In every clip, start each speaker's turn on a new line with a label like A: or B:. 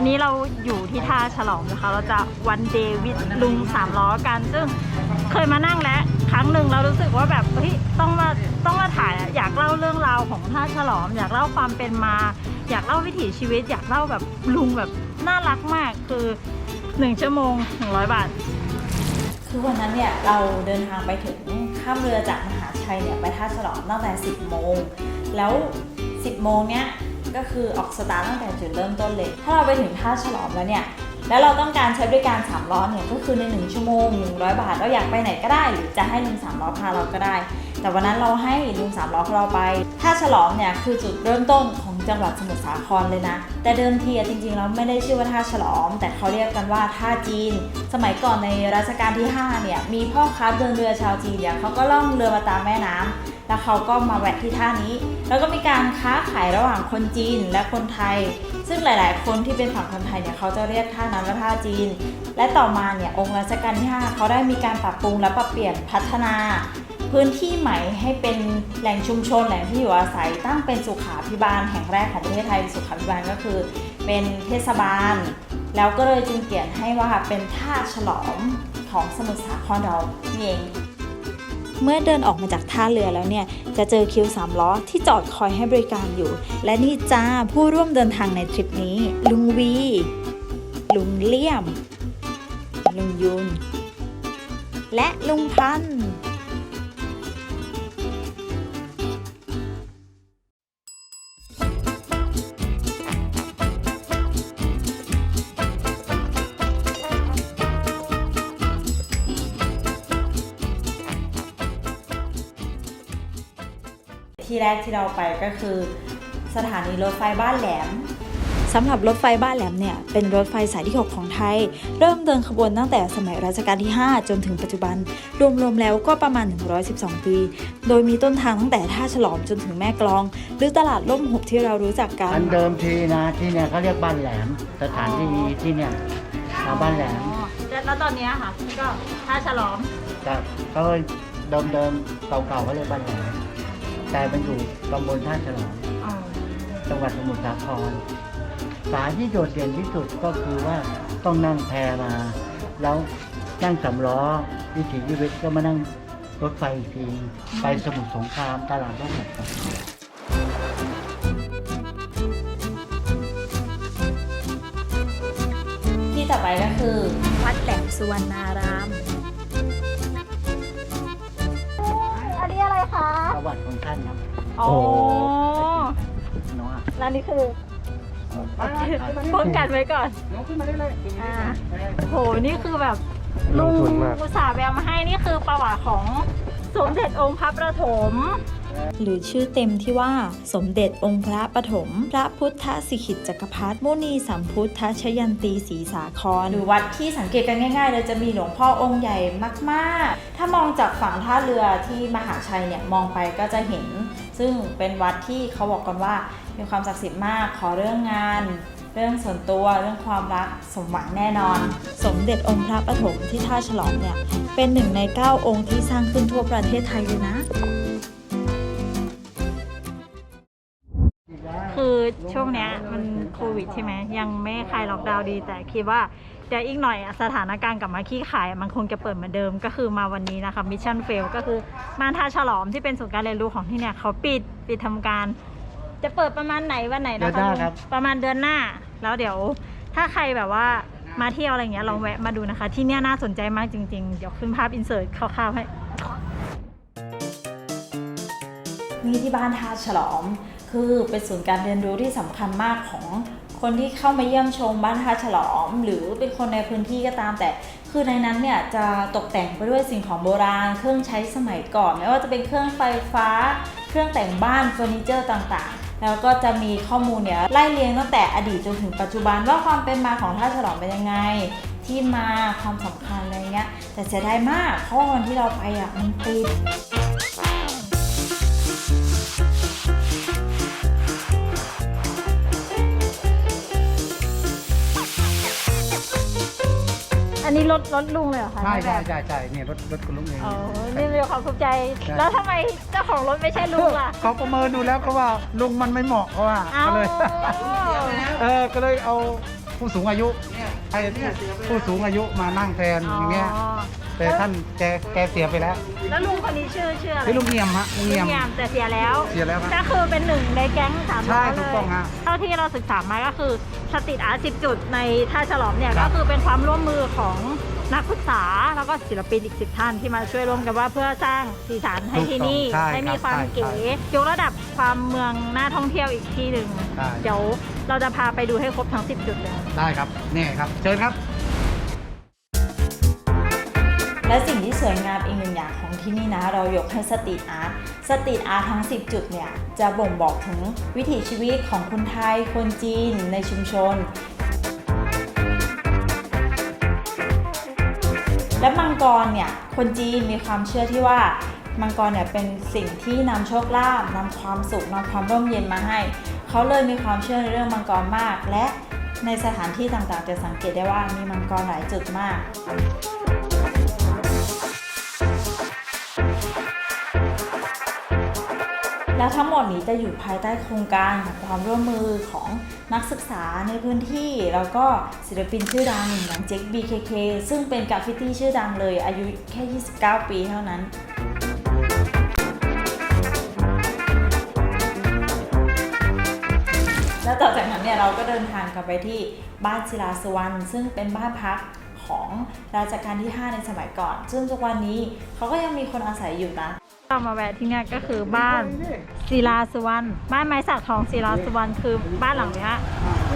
A: ันนี้เราอยู่ที่ท่าฉลอมนะคะ เราจะวันเดวิดลุงสามล้อกัน ซึ่งเคยมานั่งแล้วครั้งหนึ่งเรารู้สึกว่าแบบเฮ้ยต้องมาต้องมาถ่ายอะอยากเล่าเรื่องราวของท่าฉลอมอยากเล่าความเป็นมา อยากเล่าวิถีชีวิต อยากเล่าแบบลุงแบบน่ารักมากคือหนึ่งชั่วโมงหนึ่งร้อยบาท
B: คือวันนั้นเนี่ยเราเดินทางไปถึงข้ามเรือจากมหาชัยเนี่ยไปท่าฉลอมตั้งแต่ 10 โมง แล้ว 10 โมงเนี่ย ก็คือออกสตาร์ตั้งแต่จุดเริ่มต้นเลย ถ้าเราไปถึงท่าฉลอมแล้วเนี่ย แล้วเราต้องการใช้บริการ3ล้อเนี่ยก็คือใน 1 ชั่วโมง 100 บาท เราอยากไปไหนก็ได้ หรือจะให้ลุง3ล้อพาเราก็ได้ แต่วันนั้นเราให้ลุง3ล้อของเราไปท่าฉลอมเนี่ยคือจุดเริ่มต้นของจังหวัดสมุทรสาครเลยนะ แต่เดิมทีจริงๆแล้วไม่ได้ชื่อว่าท่าฉลอมแต่เขาเรียกกันว่าท่าจีน สมัยก่อนในรัชกาลที่ 5 เนี่ย มีพ่อค้าเดินเรือชาวจีนเนี่ยเขาก็ล่องเรือมาตามแม่น้ำแล้วเขาก็มาแวะที่ท่านี้ แล้วก็มีการค้าขายระหว่างคนจีนและคนไทย ซึ่งหลาย ๆ คนที่เป็นฝั่งคนไทยเนี่ยเขาจะเรียกท่านั้นว่าท่าจีน และต่อมาเนี่ยองค์รัชกาลที่ 5 เขาได้มีการปรับปรุงและปรับเปลี่ยนพัฒนา พื้นที่ใหม่ให้เป็นแหล่งชุมชนแหล่งที่อยู่อาศัยตั้งเป็นสุขาพิบาลแห่งแรกของประเทศไทยสุขาพิบาลก็คือ เป็นเทศบาล แล้วก็เลยจึงเปลี่ยนให้ว่าเป็นท่าฉลอมของสมุทรสาครเราเองเมื่อเดินออกมาจากท่าเรือแล้วเนี่ย จะเจอคิวสามล้อที่จอดคอยให้บริการอยู่ และนี่จ้าผู้ร่วมเดินทางในทริปนี้ ลุงวี ลุงเลี่ยม ลุงยุน และลุงพันธ์ แรกที่เราไปก็คือ สถานีรถไฟบ้านแหลมสำหรับรถไฟบ้านแหลมเนี่ยเป็นรถไฟสายที่ 6 ของไทย เริ่มเดินขบวนตั้งแต่สมัยรัชกาลที่ 5 จนถึงปัจจุบัน รวมๆแล้วก็ประมาณ 112 ปี โดยมีต้นทางตั้งแต่ท่าฉลอมจนถึงแม่กลอง หรือตลาดล่มหุบที่เรารู้จักกัน
C: อันเดิมทีนะที่เนี่ยเขาเรียกบ้านแหลม สถานที่ที่เนี่ยชาวบ้านแหลม
A: อ๋อแล้วตอนนี้ค่ะก็ท่าฉลอม
C: แต่เขาเดิมเดิมๆเก่าๆเขาเรียกบ้านแหลม แต่มันอยู่ตำบลท่าฉลอง
A: อ๋อ
C: จังหวัดสมุทรสาคร สายที่โดดเด่นที่สุดก็คือว่าต้องนั่งแพมา แล้วนั่งสำล้อวิถีชีวิตก็มานั่งรถไฟอีกทีไปสมุทรสงครามตลาดร่มหมด
B: ที่ต่อไปก็คือ วัดแหลมสุวรรณาราม
A: คะ
C: ประวัติของท่านครับ
A: อ๋อ
C: เนาะ
A: แล้วนี่คือป้องกันไว้ก่อน
C: ขึ้นมาได้เลย
A: อ่าโหนี่คือแบบลุงอุตส่าห์แววมาให้นี่คือประวัติของ สมเด็จองค์พระประถม
B: หรือชื่อเต็มที่ว่าสมเด็จองค์พระปฐม พระพุทธสิขิตจักรพรรดิมุนีสัมพุทธชยันตีศรีสาคร หรือวัดที่สังเกตกันง่ายๆเลยจะมีหลวงพ่อองค์ใหญ่มากๆ ถ้ามองจากฝั่งท่าเรือที่มหาชัยเนี่ยมองไปก็จะเห็น ซึ่งเป็นวัดที่เขาบอกกันว่ามีความศักดิ์สิทธิ์มากขอเรื่องงาน เรื่องส่วนตัวเรื่องความรักสมหวังแน่นอน สมเด็จองค์พระปฐมที่ท่าฉลองเนี่ย เป็นหนึ่งใน 9 องค์ที่สร้างขึ้นทั่วประเทศไทยเลยนะ
A: คือช่วงเนี้ยมันโควิดใช่ไหมยังไม่คลายล็อกดาวน์ดี แต่คิดว่าเดี๋ยวอีกหน่อยอะสถานการณ์กลับมาขี้ขายอะมันคงจะเปิดเหมือนเดิมก็คือมาวันนี้นะคะมิชชั่นเฟลก็คือมานท่าฉลอมที่เป็นศูนย์การเรียนรู้ของที่เนี่ยเขาปิดปิดทำการ จะเปิดประมาณไหนวันไหน
C: เดื
A: นะ
C: อนหน้าครับ
A: ประมาณเดือนหน้า แล้วเดี๋ยวถ้าใครแบบว่ามาเที่ยวอะไรเงี้ยลองแวะมาดูนะคะ ที่เนี่ยน่าสนใจมากจริง ๆ เดี๋ยวขึ้นภาพอินเสิร์ตคร่าวๆให้
B: นี่ที่บ้านท่าฉลอม คือเป็นศูนย์การเรียนรู้ที่สำคัญมากของคนที่เข้ามาเยี่ยมชมบ้านท่าฉลอม หรือเป็นคนในพื้นที่ก็ตาม แต่คือในนั้นเนี่ยจะตกแต่งไปด้วยสิ่งของโบราณ เครื่องใช้สมัยก่อนไม่ว่าจะเป็นเครื่องไฟฟ้า เครื่องแต่งบ้านเฟอร์นิเจอร์ต่างๆ แล้วก็จะมีข้อมูลเนี่ยไล่เรียงตั้งแต่อดีตจนถึงปัจจุบันว่าความเป็นมาของท่าฉลอมเป็นยังไง ที่มาความสำคัญอะไรเงี้ยแต่เสียดายมากเพราะวันที่เราไปอะมันติด
A: อันนี้รถรถลุงเลยเหรอคะ
C: ใช่ใช่
A: แบบ
C: ใช่ใช่เนี่ยรถรถคุณลุงเอง
A: อ๋อนี่มีความภูมิใจ
C: ใช่
A: แล้วทำไมเจ้าของรถไม่ใช่ลุงล่ะ
C: เขาประเมินดูแล้วก็ว่าลุงมันไม่เหมาะเขาว่า
A: เอา
C: ก็เลย เออก็เลยเอา
D: ผู้สูงอายุให้ผู้สูงอายุมานั่งแทนอย่างเงี้ย
A: อ๋อ
D: แต่ท่านแกแกเสียไปแล้ว
A: แล้วลุงคนนี้ชื่อชื่ออะไร
D: นี่ลุงเงียมฮะลุง
A: ลุ
D: เงียม
A: งยามแต่เสียแล้ว
D: เสียแล้วครับ
A: ก็คือเป็นหนึ่งในแก๊งสามล้อ
D: ใช่
A: เล
D: ถูก
A: ย
D: ต้องฮะ
A: เท่าที่เราศึกษามาก็คือสตรีทอาร์ต10จุดในท่าฉลอมเนี่ย
D: ครั
A: ก็
D: บ
A: คือเป็นความร่วมมือของนักศึกษาแล้วก็ศิลปินอีก10ท่านที่มาช่วยร่วมกันว่าเพื่อสร้างสีสันให้ที่นี่
D: ถูกต้องใช่
A: ให้มี
D: ครับ
A: ความ
D: ใช่
A: เก๋
D: ใช่
A: ยกระดับความเมืองน่าท่องเที่ยวอีกที่หนึ่ง
D: ใช่
A: เดี๋ยวเราจะพาไปดูให้ครบทั้ง 10 จุดเลย
D: ได้ครับนี่ครับ เชิญครับ
B: และสิ่งที่สวยงามอีกหนึ่งอย่างของที่นี่นะ เรายกให้สตรีทอาร์ต สตรีทอาร์ตทั้ง 10 จุดเนี่ย จะบ่งบอกถึงวิถีชีวิตของคนไทย คนจีนในชุมชน และมังกรเนี่ย คนจีนมีความเชื่อที่ว่ามังกรเนี่ยเป็นสิ่งที่นำโชคลาภนำความสุขนำความร่มเย็นมาให้ เขาเลยมีความเชื่อในเรื่องมังกรมาก และในสถานที่ต่างๆ จะสังเกตได้ว่ามีมังกรหลายจุดมาก แล้วทั้งหมดนี้จะอยู่ภายใต้โครงการของความร่วมมือของนักศึกษาในพื้นที่ แล้วก็ศิลปินชื่อดังอย่างเจ็ค BKK ซึ่งเป็นกราฟฟิตี้ชื่อดังเลยอายุแค่ 29 ปีเท่านั้นแล้วต่อจากนั้นเนี่ยเราก็เดินทางกลับไปที่บ้านศิลาสวรรณซึ่งเป็นบ้านพัก ของราชการที่ 5 ในสมัยก่อน ซึ่งทุกวันนี้เขาก็ยังมีคนอาศัยอยู่นะ
A: เรามาแวะที่เนี่ยก็คือบ้านศิลาสุวรรณบ้านไม้สักทองศิลาสุวรรณคือบ้านหลังเนี้ย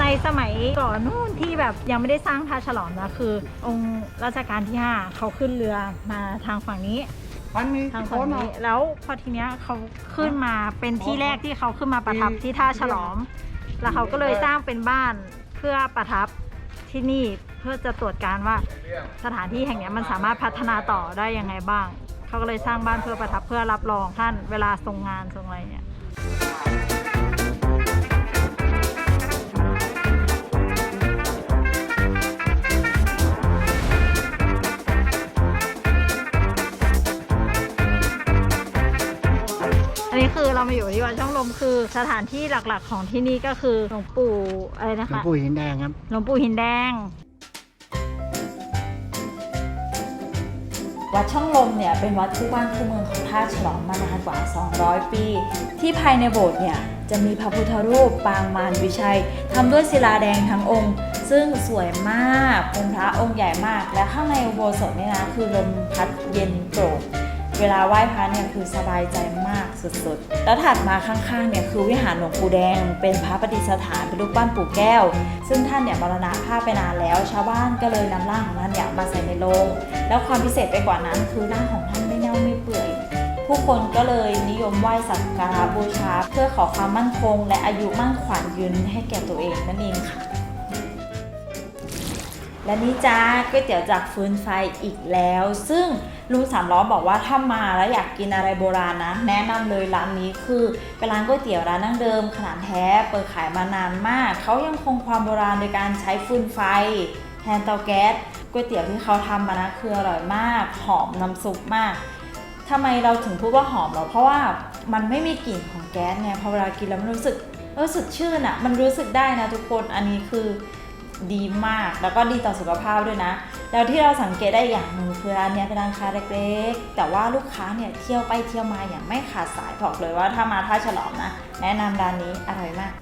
A: ในสมัยก่อนนู่นที่แบบยังไม่ได้สร้างท่าฉลอมนะคือ องค์รัชกาลที่ 5 เขาขึ้นเรือมาทางฝั่งนี้
D: มันมี
A: ทาง
D: ค
A: ฝั่ง
D: น
A: นี้แล้วพอทีเนี้ยเขาขึ้นมาเป็นที่แรกที่เขาขึ้นมาประทับที่ท่าฉลอม แล้วเขาก็เลยสร้างเป็นบ้านเพื่อประทับที่นี่เพื่อจะตรวจการว่าสถานที่แห่งเนี้ยมันสามารถพัฒนาต่อได้ยังไงบ้าง เขาก็เลยสร้างบ้านเพื่อประทับเพื่อรับรองท่านเวลาทรงงานทรงอะไรเนี่ยอันนี้คือเรามาอยู่ที่วัดช่องลมคือสถานที่หลักๆของที่นี่ก็คือหลวงปู่อะไรนะ
C: หลวง
A: คะ
C: ปู่หินแดงครับ
A: หลวงปู่หินแดง
B: วัดช่องลมเนี่ยเป็นวัดคู่บ้านคู่เมืองของท่าฉลองมานานกว่า 200 ปี ที่ภายในโบสถ์เนี่ยจะมีพระพุทธรูปปางมารวิชัย ทำด้วยศิลาแดงทั้งองค์ ซึ่งสวยมากเป็นพระองค์ใหญ่มาก และข้างในอุโบสถเนี่ยนะคือลมพัดเย็นโปร่ง เวลาไหว้พระเนี่ยคือสบายใจมากสุดๆ แล้วถัดมาข้างๆเนี่ยคือวิหารหลวงปู่แดง เป็นพระประดิษฐานเป็นรูปปั้นปู่แก้ว ซึ่งท่านเนี่ยมรณภาพไปนานแล้ว ชาวบ้านก็เลยนำร่างของท่านเนี่ยมาใส่ในโลง แล้วความพิเศษไปกว่านั้นคือร่างของท่านไม่เน่าไม่เปื่อย ผู้คนก็เลยนิยมไหว้สักการะบูชา เพื่อขอความมั่นคง และอายุมั่นขวัญยืนให้แก่ตัวเองนั่นเองค่ะและนี่จ้าก๋วยเตี๋ยวจากฟืนไฟอีกแล้ว ซึ่ง ลุงสามล้อบอกว่าถ้ามาแล้วอยากกินอะไรโบราณนะ แนะนำเลยร้านนี้คือเป็นร้านก๋วยเตี๋ยวร้านดั้งเดิม ขนาดแท้เปิดขายมานานมาก เขายังคงความโบราณโดยการใช้ฟืนไฟแทนเตาแก๊สก๋วยเตี๋ยวที่เขาทำมานะคืออร่อยมาก หอมน้ำซุปมากทำไมเราถึงพูดว่าหอมเหรอเพราะว่ามันไม่มีกลิ่นของแก๊สไงพอเวลากินแล้วมันรู้สึกเออสดชื่นอะ มันรู้สึกได้นะทุกคนอันนี้คือ ดีมาก แล้วก็ดีต่อสุขภาพด้วยนะ แล้วที่เราสังเกตได้อย่างหนึ่งคือร้านนี้เป็นร้านค้าเล็กๆ แต่ว่าลูกค้าเนี่ยเที่ยวไปเที่ยวมาอย่างไม่ขาดสายบอกเลยว่าถ้ามาท่าฉลอมนะ แนะนำร้านนี้อร่อยมาก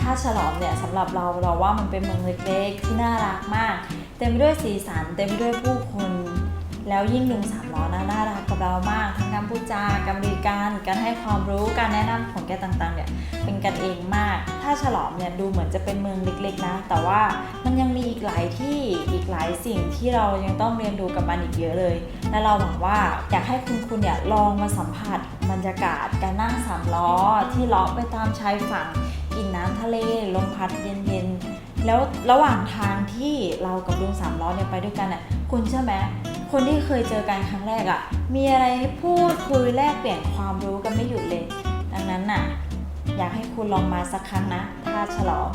B: ท่าฉลอมเนี่ยสำหรับเราเราว่ามันเป็นเมืองเล็กๆ ที่น่ารักมาก เต็มไปด้วยสีสันเต็มไปด้วยผู้คนแล้วยิ่งลุงสามล้อนะน่ารักกับเรามาก ทั้งการพูดจาการบริการการให้ความรู้การแนะนำของแกต่างๆเนี่ยเป็นกันเองมาก ถ้าฉลอมเนี่ยดูเหมือนจะเป็นเมืองเล็กๆนะ แต่ว่ามันยังมีอีกหลายที่อีกหลายสิ่งที่เรายังต้องเรียนรู้กับมันอีกเยอะเลย และเราหวังว่าอยากให้คุณคุณเนี่ยลองมาสัมผัสบรรยากาศการนั่งสามล้อ ที่เลาะไปตามชายฝั่งกินน้ำทะเลลมพัดเย็นๆ แล้วระหว่างทางที่เรากับลุงสามล้อเนี่ยไปด้วยกันน่ะคุณเชื่อไหมคนที่เคยเจอกันครั้งแรกอะ่ะมีอะไรให้พูดคุยแลกเปลี่ยนความรู้กันไม่หยุดเลย ดังนั้นน่ะ อยากให้คุณลองมาสักครั้งนะ ถ้าฉลอง